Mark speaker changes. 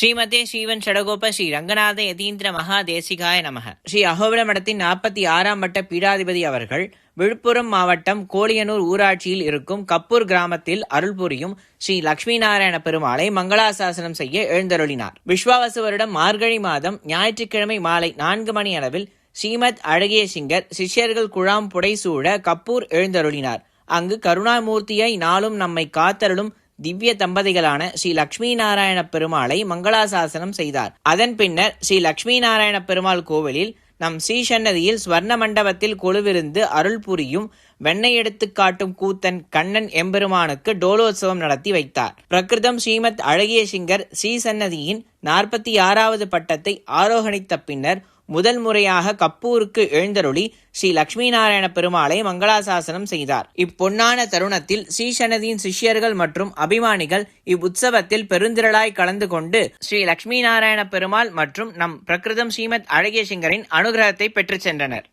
Speaker 1: ஸ்ரீமதே ஸ்ரீவன் ஷடகோப ஸ்ரீ ரங்கநாத யதீந்திர மகாதேசிகாய நமக. ஸ்ரீ அகோபில மடத்தின் நாற்பத்தி ஆறாம் வட்ட பீடாதிபதி அவர்கள் விழுப்புரம் மாவட்டம் கோழியனூர் ஊராட்சியில் இருக்கும் கப்பூர் கிராமத்தில் அருள் புரியும் ஸ்ரீ லட்சுமி நாராயண பெருமாளை மங்களாசாசனம் செய்ய எழுந்தருளினார். விஸ்வாவசு வருடம் மார்கழி மாதம் ஞாயிற்றுக்கிழமை மாலை நான்கு மணி அளவில் ஸ்ரீமத் அழகிய சிங்கர் சிஷ்யர்கள் குழாம் புடைசூழ கப்பூர் எழுந்தருளினார். அங்கு கருணாமூர்த்தியை நாளும் நம்மை காத்தருளும் திவ்ய தம்பதிகளான ஸ்ரீ லக்ஷ்மி நாராயண பெருமாளை மங்களாசாசனம் செய்தார். அதன் பின்னர் ஸ்ரீ லக்ஷ்மி நாராயண பெருமாள் கோவிலில் நம் ஸ்ரீசன்னதியில் ஸ்வர்ண மண்டபத்தில் கொலுவிருந்து அருள் புரியும் வெண்ணெய் எடுத்து காட்டும் கூத்தன் கண்ணன் எம்பெருமானுக்கு டோலோத்சவம் நடத்தி வைத்தார். பிரகிருதம் ஸ்ரீமத் அழகிய சிங்கர் ஸ்ரீசன்னதியின் நாற்பத்தி ஆறாவது பட்டத்தை ஆரோகணித்த பின்னர் முதல் முறையாக கப்பூருக்கு எழுந்தருளி ஸ்ரீ லக்ஷ்மி நாராயண பெருமாளை மங்களாசாசனம் செய்தார். இப்பொன்னான தருணத்தில் ஸ்ரீசன்னதியின் சிஷ்யர்கள் மற்றும் அபிமானிகள் இவ்வுற்சவத்தில் பெருந்திரளாய் கலந்து கொண்டு ஸ்ரீ லக்ஷ்மி நாராயண பெருமாள் மற்றும் நம் பிரகிருதம் ஸ்ரீமத் அழகிய சிங்கரின் அனுகிரகத்தை பெற்றுச் சென்றனர்.